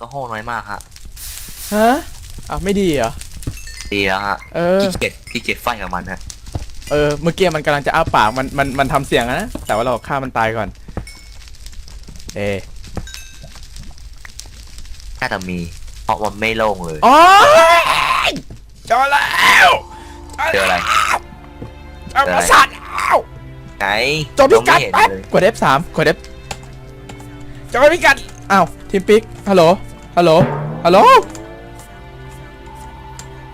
กระโห้น้อยมากฮะฮะอ้าวไม่ดีเหรอ ดีแล้วฮะเออ ขี้เกียจขี้เกียจไฟกับมันฮะเออ เมื่อกี้มันกำลังจะอ้าปาก มัน มัน มันทำเสียงอะนะ แต่ว่าเราฆ่ามันตายก่อน เอน่าจะมี เพราะมันไม่โล่งเลย โอ้ยเจอแล้วเจออะไร เจอประสาทแล้วไหนเจอพิกัดยังไม่เห็นแป๊บเลยกด F3 กด F เจอพิกัด อ้าวทีมปิก ฮัลโหล ฮัลโหล ฮัลโหล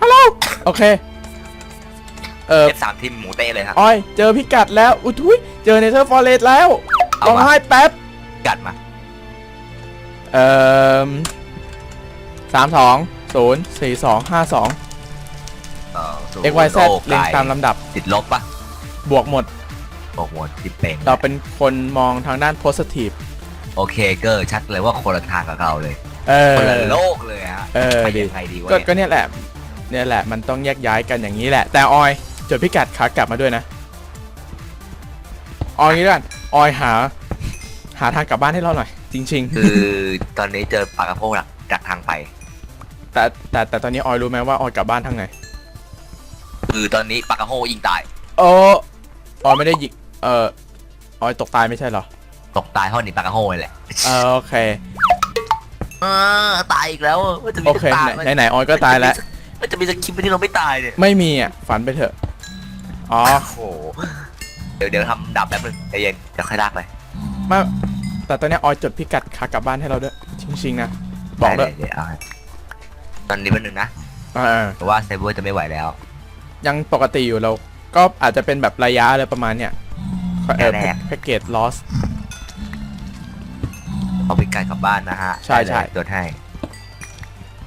ฮัลโหล โอเค เออเอฟสามทีมหมูเต้เลยฮะ ออย เจอพิกัดแล้ว อุ้ยทุยเจอเนเธอร์ฟอเรสแล้วเอาร้องมา ไห้แป๊บ กัดมา เอ่อสามสองศูนย์สี่สองห้าสอง เอ่อสู่ x y z โลกเรียงไกลตามลำดับ ติดลบปะบวกหมดบอกหมดที่เป็นเราเป็นคนมองทางด้าน positive โอเคเกอร์ชัดเลยว่าคนละทางกับเราเลย เออ คนละโลกเลยฮะเออไปดี ยังไงดีวะก็เนี่ยก็เนี่ยแหละเนี่ยแหละมันต้องแยกย้ายกันอย่างนี้แหละ แต่ออยจดพิกัดขากลับมาด้วยนะออยงี้ด้วยกันออยหา หาทางกลับบ้านให้เราหน่อย จริง คือตอนนี้เจอปลากระโพงหลักจากทางไป ๆ แต่แต่แต่ตอนนี้ออยรู้ไหมว่าออยกลับบ้านทางไหนคือตอนนี้ปลากระโพงยิงตายโอ้ออยไม่ได้ยิงเออออยตกตายไม่ใช่เหรอตกตายเพราะหนีปลากระโพงเลยแหละ เออโอเคเออตายอีกแล้วว่าจะมีโอเคตายไหนไหนๆออยก็ตายแล้วมันจะมีสคริปต์ที่เราไม่ตายเนี่ยไม่มีอะ ฝันไปเถอะ อ๋อโอ้โหเดี๋ยวเดี๋ยวทำดับแป๊บนึงใจเย็นเดี๋ยวค่อยลากไปมาแต่ตอนนี้ออยจดพิกัดขากลับบ้านให้เราด้วยชิงๆนะ บอกด้วยได้เดี๋ยวเอาให้ตอนนี้เป็นหนึ่งนะเออเพราะว่าเซเวอร์จะไม่ไหวแล้ว ยังปกติอยู่เรา ก็อาจจะเป็นแบบระยะอะไรประมาณเนี้ยเออแรกแพ็กเกจลอส เอาไปไกลกลับบ้านนะฮะใช่ใช่ ได้เลยตัวให้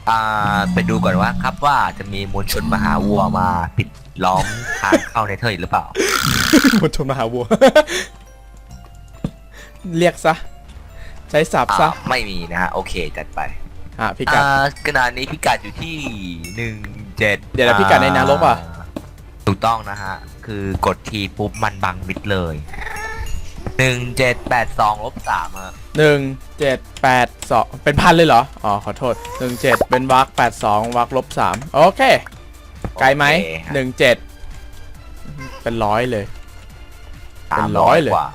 อ่าไปดูก่อนว่าครับว่าจะมีมวลชนมหาวัวมาปิดล้อมทางเข้าในเธออีกหรือเปล่ามดชนมหาวัว เรียกซะ ใช้สับซะ อ่าไม่มีนะฮะ โอเคจัดไปอะพิกัด อ่าขนาดนี้พิกัดอยู่ที่หนึ่งเจ็ดเดี๋ยวนะพิกัดในนรกอะ ถูกต้องนะฮะ คือกดทีปุ๊บมันบังมิดเลย หนึ่งเจ็ดแปดสองลบสามอะหนึ่งเจ็ดแปดสองเป็นพันเลยเหรอ อ๋อ ขอโทษหนึ่งเจ็ดเป็นวักแปดสองวักลบสามโอเค ไกลไหมโอเคฮะหนึ่งเจ็ดเป็นร้อยเลยเป็นสามร้อยเลย กว่า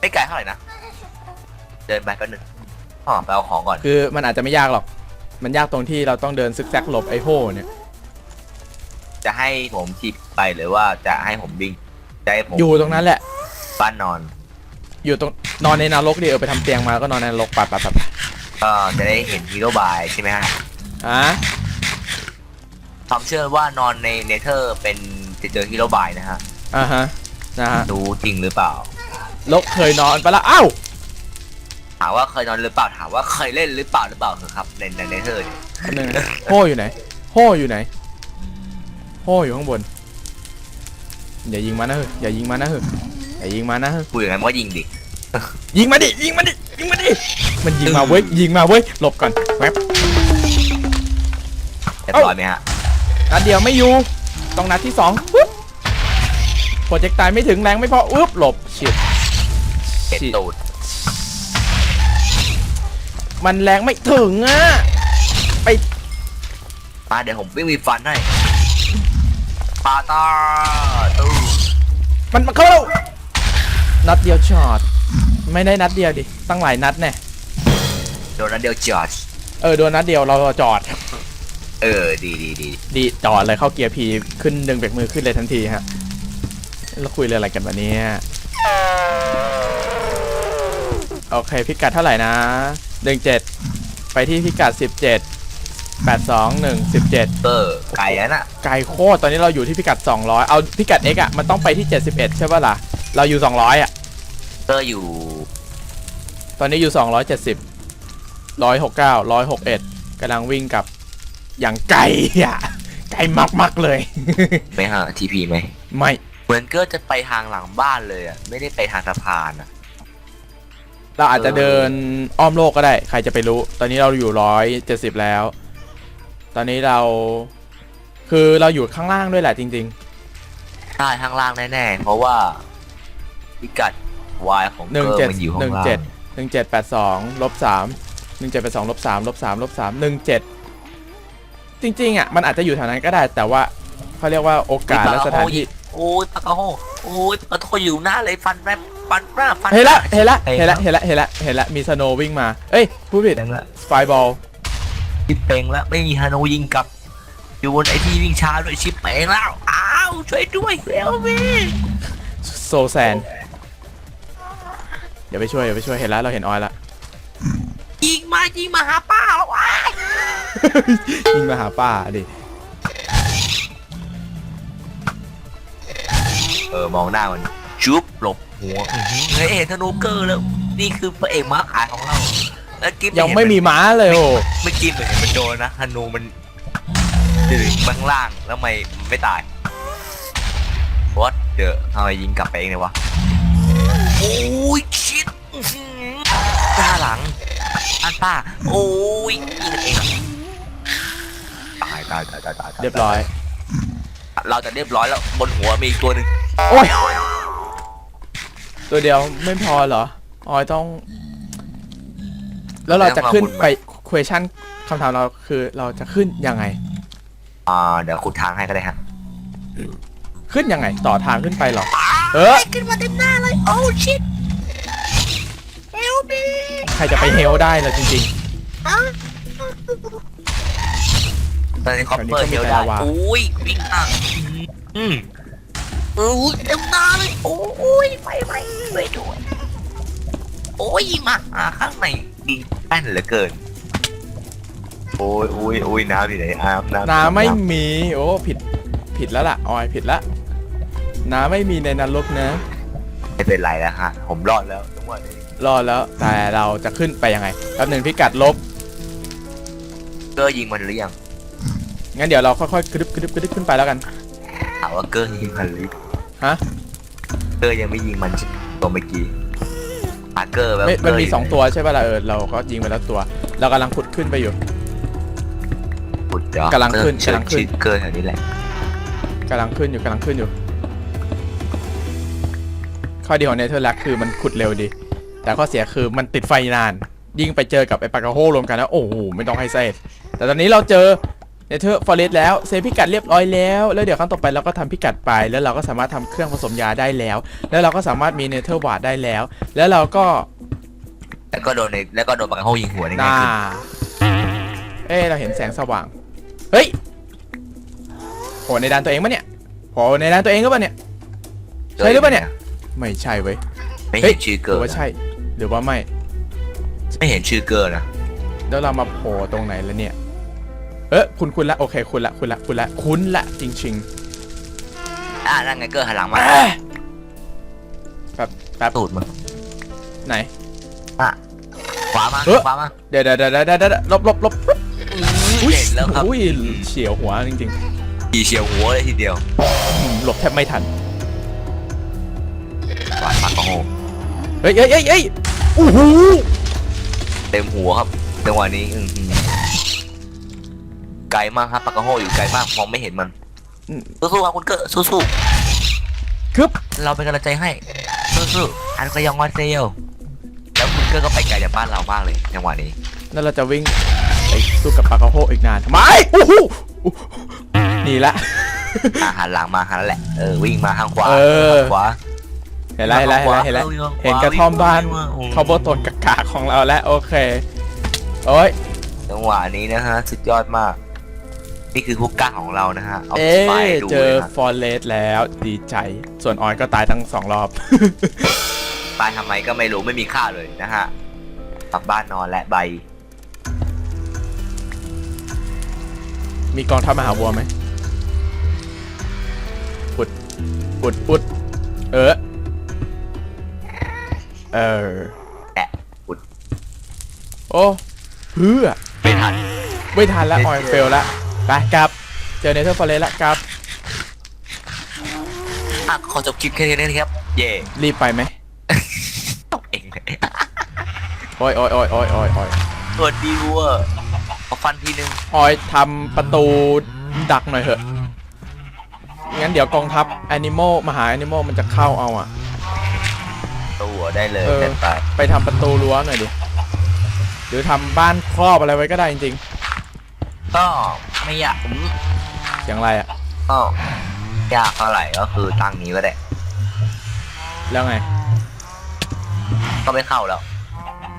ไม่ไกลเท่าไหร่นะ เดินไปก็หนึ่งอ๋อไปเอาของก่อนคือมันอาจจะไม่ยากหรอก มันยากตรงที่เราต้องเดินซึกแซกหลบไอ้โห่เนี่ย จะให้ผมทีไปหรือว่าจะให้ผมวิ่งจะให้ผมอยู่ตรงนั้นแหละ บ้านนอนอยู่ตรงนอนในนรกดิเออไปทำเตียงมาแล้วก็นอนในนรกไปไปไปไปก็จะได้เห็นฮีโร่บายใช่ไหมฮะอะความเชื่อว่านอนในเนเธอร์เป็นจะเจอฮีโร่บายนะฮะอ่าฮะนะฮะรู้จริงหรือเปล่าลกเคยนอนไปละอ้าวถามว่าเคยนอนหรือเปล่าถามว่าเคยเล่นหรือเปล่าหรือเปล่าเถอะครับในในเนเธอร์เนี่ยอันหนึงโห่อยู่ไหนโห่อยู่ไหนโห่อยู่ข้างบนอย่ายิงมันนะเฮ้ยอย่ายิงมันนะเฮ้ย อย่ายิงมันนะเฮ้ยพูดอย่างนั้นก็ยิงดิ ยิงมาดิยิงมาดิยิงมาดิมันยิงมาเว้ยยิงมาเว้ยหลบก่อนแวบเรียบร้อยไหมฮะนัดเดียวไม่อยู่ต้องนัดที่สองปึ๊บโปรเจกต์ตายไม่ถึงแรงไม่พออุ๊บหลบชิดเห็นตูดมันแรงไม่ถึงอะมาเดี๋ยวผมวิ่งมีฟันให้ปาตาตู้มันมาเข้าแล้ว นัดเดียวจอดไม่ได้นัดเดียวดิตั้งหลายนัดแน่โดนนัดเดียวจอด เออโดนนัดเดียวเราจอด เออ ดีดีดีดีจอดเลยเข้าเกียร์พีขึ้นดึงเบรกมือขึ้นเลยทันทีฮะแล้วคุยเรื่องอะไรกันวันนี้โอเคพิกัดเท่าไหร่นะหนึ่งเจ็ดไปที่พิกัดสิบเจ็ดแปดสองหนึ่งสิบเจ็ดเออ ไก่อะน่ะ ไกลโคตรตอนนี้เราอยู่ที่พิกัด200เอาพิกัด X อะมันต้องไปที่71ใช่ป่ะล่ะ เราอยู่200อะเตอ ร์อยู่ตอนนี้อยู่ 270 169 161กำลังวิ่งกับอย่างไกลอะ ไกลมากๆเลยไหมฮะทีพีไหมไม่เหมือนก็จะไปทางหลังบ้านเลยอะไม่ได้ไปทางสะพานอะ เราอาจจะเดินอ้อมโลกก็ได้ ใครจะไปรู้ ตอนนี้เราอยู่ 170 แล้ว ตอนนี้เรา คือเราอยู่ข้างล่างด้วยแหละจริงใช่ข้างล่างแน่ๆ เพราะว่าพิกัด Y ของหนึ่เกงอร์เจ็ดมันอยู่ข้าหนึ่งงล่าเจ็ดง1782ลบ3หนึ่งเจ็ดไปสองลบสามลบสามลบสามหนึ่งเจ็ดจริงๆอะมันอาจจะอยู่แถวนั้นก็ได้ แต่ว่าเขาเรียกว่าโอกาสและสถานที่โอ้ยปากกาโฮโอ้ยปากกาโฮอยู่หน้าเลยฟันแรบฟันหน้าฟันเห็นละเห็นละเห็เห็นนละเห็นละเห็นละเห็นละมีสโนว์วิ่งมา เอ้ยพูดผิดแดงละไฟบอล ชิปเป่งแล้วไม่มีฮาโนยิงกลับ อยู่บนไอที่วิ่งช้าด้วยชิปเป่งแล้วอ้าวช่วยด้วยเร็วพี่โซแซน เดี๋ยวไปช่วยเดี๋ยวไปช่วยเห็นแล้วเราเห็นออยละ ยิงมายิงมาหาป้าแล้วว้ายยิงมาหาป้าดิเออมองหน้ามันจุ๊บหลบหัวอื้อหือเฮ้ยเห็นธนูเกอร์แล้ว นี่คือพระเอกม้าขายของเรา แล้วกิ๊บยังไม่มีม้าเลยโอ้เมื่อกี้เหมือนเห็นมันโดนนะธนูมันดึงข้างล่างแล้วทำไมมันไม่ตาย What เดอะทำไมยิงกลับไปเองเลยวะโอ้ยชิดอื้อหือ หน้าหลังอันป้า โอ้ยยิงกันเองตายตายตายตายตายตาเรียบร้อย เราจะเรียบร้อยแล้วบนหัวมีอีกตัวหนึ่งโอ้ยตัวเดียวไม่พอเหรอออยต้อง แล้วเราจะขึ้นไป question คำถามเราคือเราจะขึ้นยังไง อ่าเดี๋ยวขุดทางให้ก็ได้ฮะขึ้นยังไง ต่อทางขึ้นไปเหรอ เออ ขึ้นมาเต็มหน้าเลย โอ้ชิดเฮลมี ใครจะไปเฮลได้ล่ะจริง ตอนนี้คอปเปอร์แถวนี้ก็มีเฮลแต่ได้ลาวาโอ้ยวิ่งอะอืมโอ้ยเต็มหน้าเลยโอ้ยไปไปไปด้วยโอ้ยมาหาข้างในยิงแป้นเหลือเกิน โอ้ยโอ้ยโอ้ยน้ำอยู่ไหนน้ำน้ำๆน้ำไม่มี โอ้ผิดผิดแล้วล่ะออยผิดละน้ำไม่มีในนรกนะ ไม่เป็นไรแล้วฮะ ผมรอดแล้วทั้งวันนี้ รอดแล้วแต่เราจะขึ้นไปยังไงแป๊บหนึ่งพิกัดลบ เกอร์ยิงมันหรือยังงั้นเดี๋ยวเราค่อยๆกระดึบกระดึบกระดึบขึ้นไปแล้วกัน ถามว่าเกอร์ยิงมันหรือฮะ เกอร์ยังไม่ยิงมันตัวเมื่อกี้อาเกอร์แบบไม่มันมีเกร์สองตัวใช่ป่ะล่ะเออเราก็ยิงไปแล้วตัว เรากำลังขุดขึ้นไปอยู่ขุดเดี๋ยวกำลังขึ้นเชิญกำลังขึ้นชื่อเกอร์แถวนี้แหละกำลังขึ้นอยู่กำลังขึ้นอยู่ ข้อดีของเนเธอร์แลกคือมันขุดเร็วดี แต่ข้อเสียคือมันติดไฟนาน ยิ่งไปเจอกับไอ้ปากกาโฮรวมกันแล้ว โอ้โห ไม่ต้องให้เซฟแต่ตอนนี้เราเจอเนเธอร์ฟอเรสแล้วเซฟพิกัดเรียบร้อยแล้ว แล้วเดี๋ยวครั้งต่อไปเราก็ทำพิกัดไป แล้วเราก็สามารถทำเครื่องผสมยาได้แล้ว แล้วเราก็สามารถมีเนเธอร์วาร์ดได้แล้ว แล้วเราก็แล้วก็โดนในแล้วก็โดนปากกาโฮยิงหัวได้ไงน่าขึ้นเอ้เราเห็นแสงสว่าง เฮ้ยโหในด้านตัวเองปะเนี่ยโหในด้านตัวเองก็ปะเนี่ยใช่หรือเปล่าเนี่ย ไม่ใช่เว้ยไม่เฮ้เห็ยนชื่อหเกรืออร์ว่านะใช่ หรือว่าไม่ ไม่เห็นชื่อเกอร์นะแล้วเรามาโผล่ตรงไหนแล้วเนี่ย เออคุณคุณละโอเคคุณละคุณละคุณละคุณละจริงอ่านั่นไงเกอร์หันหลังๆมาเอ้ยแป๊บแป๊บตูดมึงไหน อะขวามาเออขวามาเดี๋ยวเดี๋ยวเดี๋ยวเดี๋ยวเดี๋ยวลบลบลบอุ้ยเห็นแล้วครับอุ้ยเฉียวหัวจริงขี่เฉียวหัวเลยทีเดียวๆอืมหลบแทบไม่ทันหวานปากกาโฮเฮ้ยเฮ้ยเฮ้ยเฮ้ยโอ้โหเต็มหัวครับจังหวะนี้อื้อหือไกลมากครับปากกาโฮอยู่ไกลมากมองไม่เห็นมันสู้ๆครับคุณเกอร์สู้คึบๆเราเป็นกำลังใจให้สู้ๆอันก็ยังวันเซลแล้วคุณเกอร์ก็ไปไกลจากบ้านเรามากเลยจังหวะนี้ แล้วเราจะวิ่งไปสู้กับปากกาโฮอีกนานทำไมโอ้โหหนี่ละ อาหันหลังมาหันแหละเออวิ่งมาทางขวาเออ ทางขวา เห็นแล้วเห็นแล้วเห็นแล้วเห็นแล้วเห็นกระท่อมบ้านคาร์โบตนกากาของเราแล้วโอเคโอ้ยจังหวะนี้นะฮะสุดยอดมาก นี่คือฮุกก้าของเรานะฮะเอาเอ๊ไปะดูเจเลอยฮะฟอร์เรสแล้วดีใจ ส่วนออยก็ตายทั้งสองรอบ ตายทำไมก็ไม่รู้ไม่มีค่าเลยนะฮะกลับบ้านนอนและใบ มีกองทัพมหาวัวไหมอุดอุดอุดเออ เออ แอะอุดโอ้เพื่อไม่ทัน ไม่ทันแล้วออยเฟลแล้วไปกลับ เจอเนเธอร์ฟอร์เรสแล้วกลับ อะขอจบคลิปแค่นี้นะครับ เย่รีบไปไหมตกเองเลยโอ้ยโอ้ยโอ้ยโอ้ยโอ้ยโอ้ยสวัสดีวัวขอฟันทีนึงออยทำประตูดักหน่อยเถอะ งั้นเดี๋ยวกองทัพแอนิมอลมหาแอนิมอลมันจะเข้าเอาอะตัว ได้เลยเออเด็ดไปไปทำประตูรั้วหน่อยดิหรือทำบ้านครอบอะไรไว้ก็ได้จริงก็ไม่อยากๆเสียงอะไรอะก็ยากเท่าไหร่ก็คือตั้งนี้ก็ได้แล้วไง ก็ไม่เข้าแล้ว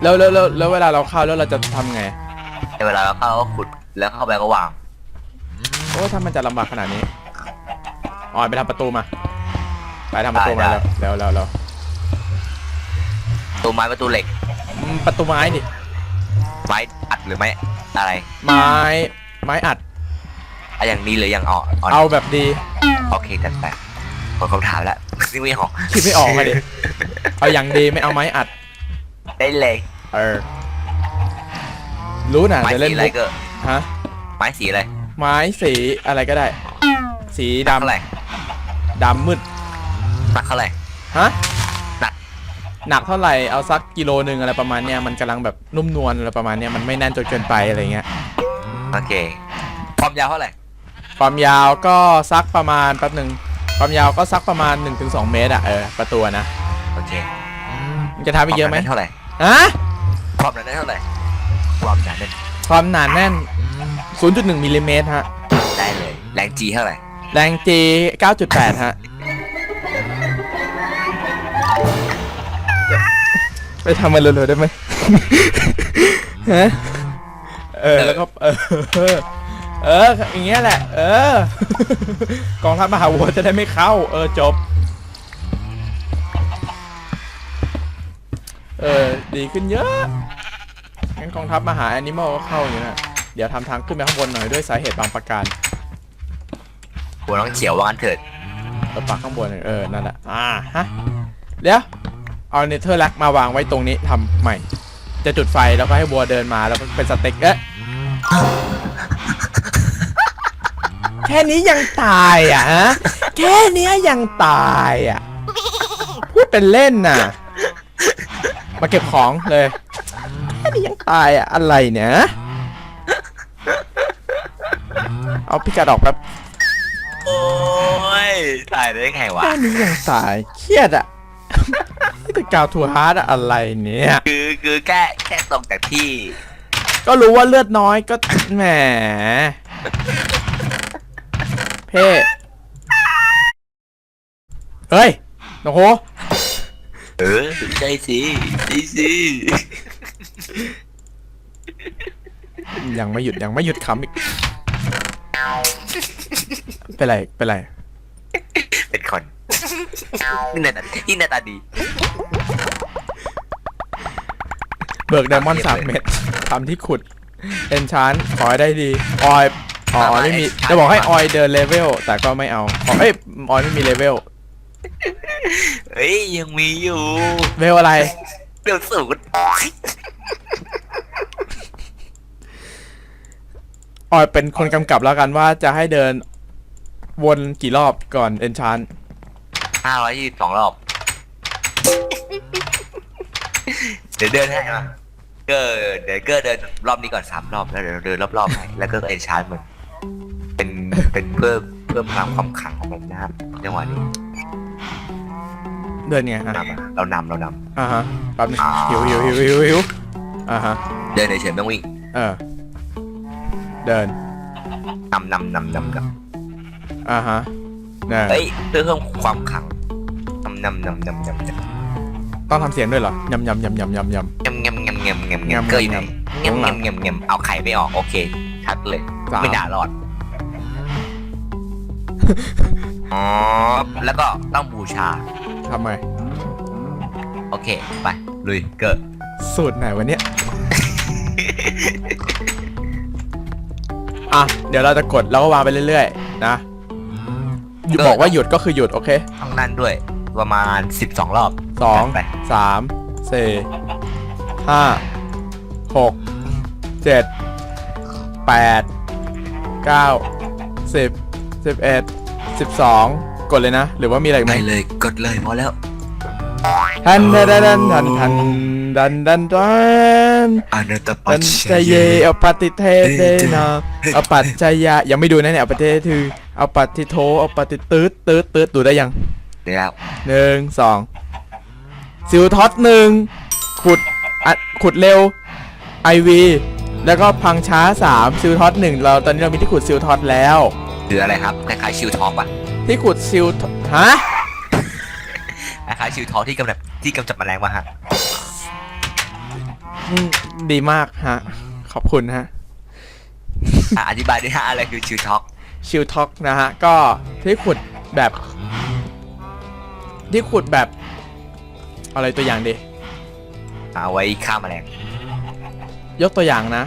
แล้วแล้วแล้วแล้วเวลาเราเข้าแล้วเราจะทำไง ในเวลาเราเข้าก็ขุดแล้วเข้าไปก็วาง โอ้ถ้ามันจะลำบากขนาดนี้ออยไปทำประตูมา ไปทำประตูมาได้เร็วเร็วเร็ว เร็วตัวไม้ประตูเหล็ก อืมประตูไม้ดิไม้อัดหรือไม้อะไรไม้ไม้อัดอะอย่างนี้หรืออย่างอ่อนอ่อนเอาแบบดีโอเคจัดไปหมดคำถามแล้วนี่ไม่หอกคิดไม่ออกเลยดิเอาอย่างดีไม่เอาไม้อัดได้เลยเออรู้นะไม้จะสีเล่นอะไรมุกก็ฮะไม้สีอะไรไม้สีอะไรก็ได้ สีเท่าไหร่ดำดำมืดหนักเท่าไหร่ฮะหนัก หนักเท่าไหร่เอาสักกิโลหนึ่งอะไรประมาณเนี้ยมันกำลังแบบนุ่มนวลอะไรประมาณเนี้ยมันไม่แน่นจนเกินไปอะไรเงี้ยโอเคความยาวเท่าไหร่ความยาวก็สักประมาณแป๊บหนึ่งความยาวก็สักประมาณ 1-2 เมตรอะเออประตูนะโอเคมันจะทำอีกเยอะไหมความนาแน่นเท่าไหร่ฮะความหนาแน่นเท่าไหร่ความหนาแน่นความหนาแน่น 0.1มิลลิเมตรฮะ ได้เลยแรงจีเท่าไหร่แรง G 9.8 ฮะ ไปทำมันเร็วๆได้ไหม ฮะ เออ แล้วก็ เออ เออ อย่างเงี้ยแหละ เออ กองทัพมหาวัวจะได้ไม่เข้า เออ จบ เออ ดีขึ้นเยอะงั้นกองทัพมหาแอนิมอลก็เข้าอยู่นะ เดี๋ยวทำทางขึ้นไปข้างบนหน่อยด้วยสาเหตุบางประการหัวน้องเขียวว่างันเถิดรถปักข้างบนเออ นั่นแหละ อ่า ฮะ เดี๋ยว เอาเนเธอร์แลกมาวางไว้ตรงนี้ทำใหม่ จะจุดไฟแล้วก็ให้วัวเดินมาแล้วก็เป็นสเต็กเอ๊ะแค่นี้ยังตายอะฮะ แค่เนี้ยยังตายอะ พูดเป็นเล่นน่ะ มาเก็บของเลย แค่นี้ยังตายอะ อะไรเนี่ย เอาพิกัดออกแป๊บโอ้ย ตายได้ไงวะ แค่นี้ยังตาย เครียดอะนี่ แต่กาวทัวฮาร์ดอะอะไรเนี่ย คือคือแค่แค่ตรงจากที่ ก็รู้ว่าเลือดน้อยก็ แหม เพ่เฮ้ยโอ้โหเออใช่สิใช่สิยังไม่หยุดยังไม่หยุดคำอีก เป็นไร เป็นไร เป็นคน นี่หน้าตานี่หน้าตาดีเบิกไดมอนด์สามเม็ดทำที่ขุดเอนชานขอให้ได้ดีออยอ๋อไม่มีจะบอกให้ออยเดินเลเวลแต่ก็ไม่เอาอ๋อเอ้ยออยไม่มีเลเวล เฮ้ยยังมีอยู่เวลอะไรเดี๋ยวสูงออยเป็นคนกำกับแล้วกันว่าจะให้เดินวนกี่รอบก่อนเอนชาน ห้าร้อยยี่สิบสองรอบ เดี๋ยวเดินให้มาเก็เดี๋ยวเก็เดินรอบนี้ก่อนสามรอบแล้วเดี๋ยวเดินรอบๆให้แล้วก็เอนชาร์จมันเป็นเป็นเพิ่มเพิ่มพลังความขลังของผมนะครับจังหวะนี้เดินไงอะนำอะเรานำเรานอ่าฮะแป๊บนึงอ่า หิวหิวหิวหิวหิวอ่าฮะำเดินเฉยๆไม่ต้องวิ่งเออเดินนำนำนำนำนอ่าฮะเนี่ยำเฮ้ยเพื่อเพิ่มความขลังนำนำนำนำนำนำต้องทำเสียงด้วยเหรอยำยำยำยำยำย เงมเงมเงมเงมเงมเงมงำเกยยู่ไหนเงมงำเงมเงมเงมเอาไข่ไม่ออกโอเคชัดเลยสามไม่ด่ารอดอ๋อแล้วก็ต้องบูชาำทำไม โอเค ไปลุยเกิดสูตรไหนวะเนี่ยอะ เดี๋ยวเราจะกดแล้วก็วางไปเรื่อยๆ นะหยุดบอกว่าหยุดก็คือหยุด โอเค ต้องนั่นด้วย ประมาณ 12 รอบสองไปสามสี่ห้าหกเจ็ดแปดเก้าสิบสิบเอ็ดสิบสองกดเลยนะ หรือว่ามีอะไรอีกไปไหมเลยกดเลยพอแล้ว ทันทันทันทันทันทันทันทันอนัตปัปัจญจจเยอปฏิเทเตนะอปัจจยะยังไม่ดูนะเนี่ยอปฏิเทคืออปฏิโทอปฏิตืดตืดตืดดูได้ยัง เดี๋ยวหนึ่งสองซิลท็อตหนึ่งขุดอะขุดเร็ว IV แล้วก็พังช้า3ซิลท็อต1เราตอนนี้เรามีที่ขุดซิลท็อตแล้ว หรืออะไรครับคล้ายๆชิวท็อกปะที่ขุดซิลฮะคล้ายๆชิวท็อกที่กำจัดที่กำจัดแมลงมาฮะอืมดีมากฮะ ขอบคุณฮะ อะอธิบายด้วยฮะอะไรคือชิวท็อกชิลท็อกนะฮะ ก็ที่ขุดแบบ ที่ขุดแบบอะไรตัวอย่างดีเอาไว้ฆ่าแมลงยกตัวอย่างนะ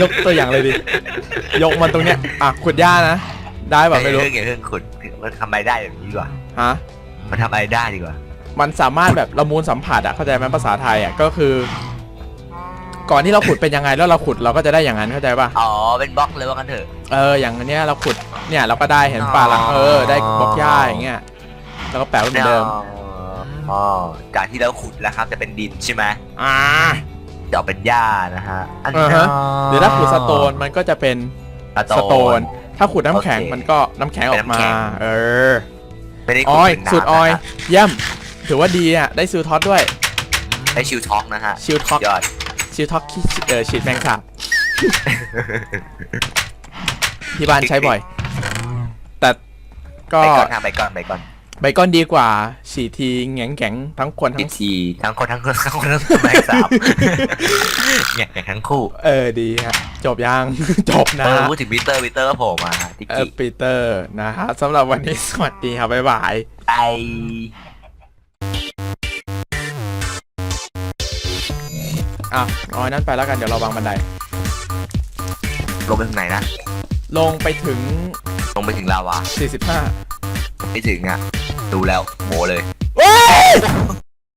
ยกตัวอย่างเลยดิ ยกมันตรงเนี้ยอะขุดหญ้านะ ได้แบบไม่รู้ เรื่องเรื่องขุดมันทำอะไรได้แบบนี้ดีกว่าฮะ มันทำอะไรได้ดีกว่า มันสามารถแบบละมุนสัมผัสอะเข้าใจไหมภาษาไทยอะก็คือ ก่อนที่เราขุดเป็นยังไงแล้วเราขุดเราก็จะได้อย่างนั้นเข้าใจป่ะอ๋อเป็นบล็อกเลยว่ากันเถอะ เอออย่างอันเนี้ยเราขุดเนี่ยเราก็ได้เห็นป่ะล่ะอ๋อเออได้บล็อกหญ้าอย่างเงี้ยแล้วก็แปะไว้เหมือนเดิมอ๋อจากที่เราขุดแล้วครับจะเป็นดินใช่ไหมอ่าจะเอาเป็นหญ้านะฮะอันอ่าฮะหรือถ้าขุดสโตนมันก็จะเป็นสสโตโตนนถ้าขุดน้ำแข็งโอเคมันก็น้ำแข็งออกมาเป็นน้ำแข็งเออไม่ได้อขุดอยเป็นน้ำสูตรออยนะฮะเยี่ยมถือว่าดีอะได้ซิลท็อตด้วยได้ชิวท็อกนะฮะชิลท็อกยอด ชิลท็อกเออฉีดแมงสาบที่บ้านใช้บ่อย แต่ก็ไปก่อนทางไปก่อนไปก่อนใบก้อนดีกว่าฉีดทีแข็งแข็งๆทั้งคนพิทั้งธีทั้งคนทั้งคนทั้งคนทั้งแมงสาบเนี่ยอย่างทั้งคู่ เออดีฮะจบยังจบนะเออฮะพูดถึงปีเตอร์ปีเตอร์ก็โผล่มาฮะทิกเออกี้ปีเตอร์นะฮะสำหรับวันนี้สวัสดีครับบ๊ายบายไอ อะเอาอันนั้นไปแล้วกันเดี๋ยวเราวางบันได ลงไปถึงไหนนะ ลงไปถึง ลงไปถึงลาวา45ไม่ถึงอะ ดูแล้วโหเลยเว้ย